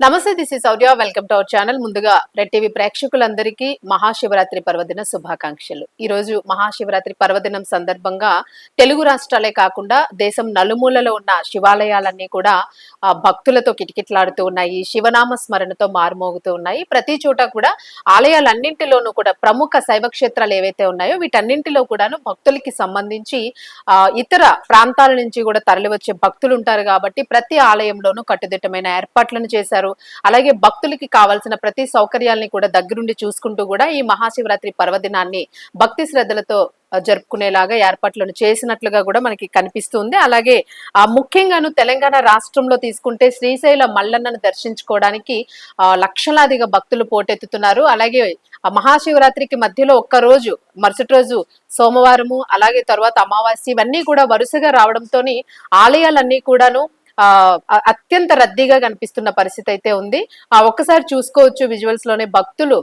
నమస్తే this is Sourya welcome to our channel ముందుగా red TV ప్రేక్షకులందరికీ మహాశివరాత్రి పర్వదిన శుభాకాంక్షలు. ఈ రోజు మహాశివరాత్రి పర్వదినం సందర్భంగా తెలుగు రాష్ట్రాలే కాకుండా దేశం నలుమూలలో ఉన్న శివాలయాలన్నీ కూడా భక్తులతో కిటకిటలాడుతూ ఉన్నాయి. శివనామ స్మరణతో మారుమోగుతూ ఉన్నాయి. ప్రతి చోట కూడా ఆలయాలన్నింటిలోనూ కూడా ప్రముఖ శైవ క్షేత్రాలు ఏవైతే ఉన్నాయో వీటన్నింటిలో కూడాను భక్తులకి సంబంధించి ఆ, ఇతర ప్రాంతాల నుంచి కూడా తరలి వచ్చే భక్తులు ఉంటారు కాబట్టి ప్రతి ఆలయంలోనూ కట్టుదిట్టమైన ఏర్పాట్లను చేశారు. అలాగే భక్తులకి కావాల్సిన ప్రతి సౌకర్యాల్ని కూడా దగ్గరుండి చూసుకుంటూ కూడా ఈ మహాశివరాత్రి పర్వదినాన్ని భక్తి శ్రద్ధలతో జరుపుకునేలాగా ఏర్పాట్లను చేసినట్లుగా కూడా మనకి కనిపిస్తుంది. అలాగే ఆ ముఖ్యంగాను తెలంగాణ రాష్ట్రంలో తీసుకుంటే శ్రీశైల మల్లన్నను దర్శించుకోవడానికి ఆ, లక్షలాదిగా భక్తులు పోటెత్తుతున్నారు. అలాగే ఆ మహాశివరాత్రికి మధ్యలో ఒక్క రోజు మరుసటి రోజు సోమవారము అలాగే తర్వాత అమావాస్య ఇవన్నీ కూడా వరుసగా రావడంతోని ఆలయాలన్నీ కూడాను అత్యంత రద్దీగా కనిపిస్తున్న పరిస్థితి అయితే ఉంది. ఆ ఒక్కసారి చూసుకోవచ్చు విజువల్స్లోనే భక్తులు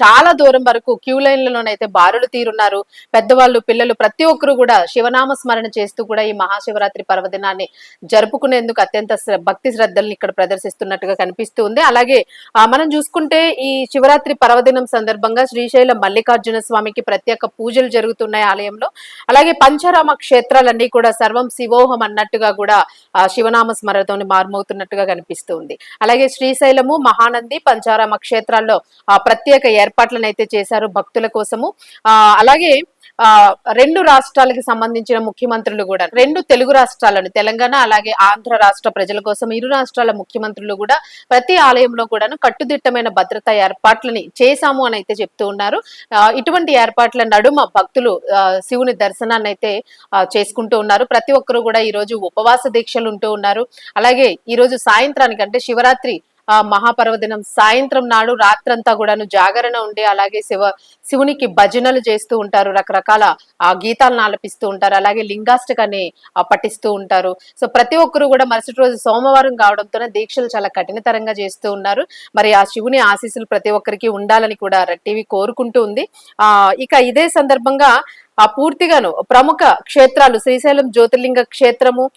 చాలా దూరం వరకు క్యూ లైన్లలోనైతే బారులు తీరున్నారు. పెద్దవాళ్ళు పిల్లలు ప్రతి ఒక్కరు కూడా శివనామ స్మరణ చేస్తూ కూడా ఈ మహాశివరాత్రి పర్వదినాన్ని జరుపుకునేందుకు అత్యంత భక్తి శ్రద్ధల్ని ఇక్కడ ప్రదర్శిస్తున్నట్టుగా కనిపిస్తూ ఉంది అలాగే మనం చూసుకుంటే ఈ శివరాత్రి పర్వదినం సందర్భంగా శ్రీశైలం మల్లికార్జున స్వామికి ప్రత్యేక పూజలు జరుగుతున్నాయి ఆలయంలో. అలాగే పంచరామ క్షేత్రాలన్నీ కూడా సర్వం శివోహం అన్నట్టుగా కూడా శివనామ స్మరణతోని మారుమవుతున్నట్టుగా కనిపిస్తుంది. అలాగే శ్రీశైలము మహానంది పంచారామ క్షేత్రాల్లో ఆ ప్రత్యేక ఏర్పాట్లను అయితే చేశారు భక్తుల కోసము. ఆ అలాగే ఆ రెండు రాష్ట్రాలకి సంబంధించిన ముఖ్యమంత్రులు కూడా రెండు తెలుగు రాష్ట్రాలను తెలంగాణ అలాగే ఆంధ్ర రాష్ట్ర ప్రజల కోసం ఇరు రాష్ట్రాల ముఖ్యమంత్రులు కూడా ప్రతి ఆలయంలో కూడాను కట్టుదిట్టమైన భద్రతా ఏర్పాట్లని చేశాము అని అయితే చెప్తూ ఉన్నారు. ఇటువంటి ఏర్పాట్ల నడుమ భక్తులు శివుని దర్శనాన్ని అయితే చేసుకుంటూ ఉన్నారు. ప్రతి ఒక్కరు కూడా ఈ రోజు ఉపవాస దీక్షలు ఉంటూ ఉన్నారు. అలాగే ఈ రోజు సాయంత్రానికి అంటే శివరాత్రి మహాపర్వదినం సాయంత్రం నాడు రాత్రంతా కూడాను జాగరణ ఉండి అలాగే శివ శివునికి భజనలు చేస్తూ ఉంటారు. రకరకాల ఆ గీతాలను ఆలపిస్తూ ఉంటారు. అలాగే లింగాష్టకాన్ని ఆ, పఠిస్తూ ఉంటారు. సో ప్రతి ఒక్కరు కూడా మరుసటి రోజు సోమవారం కావడంతోనే దీక్షలు చాలా కఠినతరంగా చేస్తూ ఉన్నారు. మరి ఆ శివుని ఆశీస్సులు ప్రతి ఒక్కరికి ఉండాలని కూడా టీవీ కోరుకుంటూ ఉంది. ఆ ఇక ఇదే సందర్భంగా ఆ పూర్తిగాను ప్రముఖ క్షేత్రాలు శ్రీశైలం జ్యోతిర్లింగ క్షేత్రము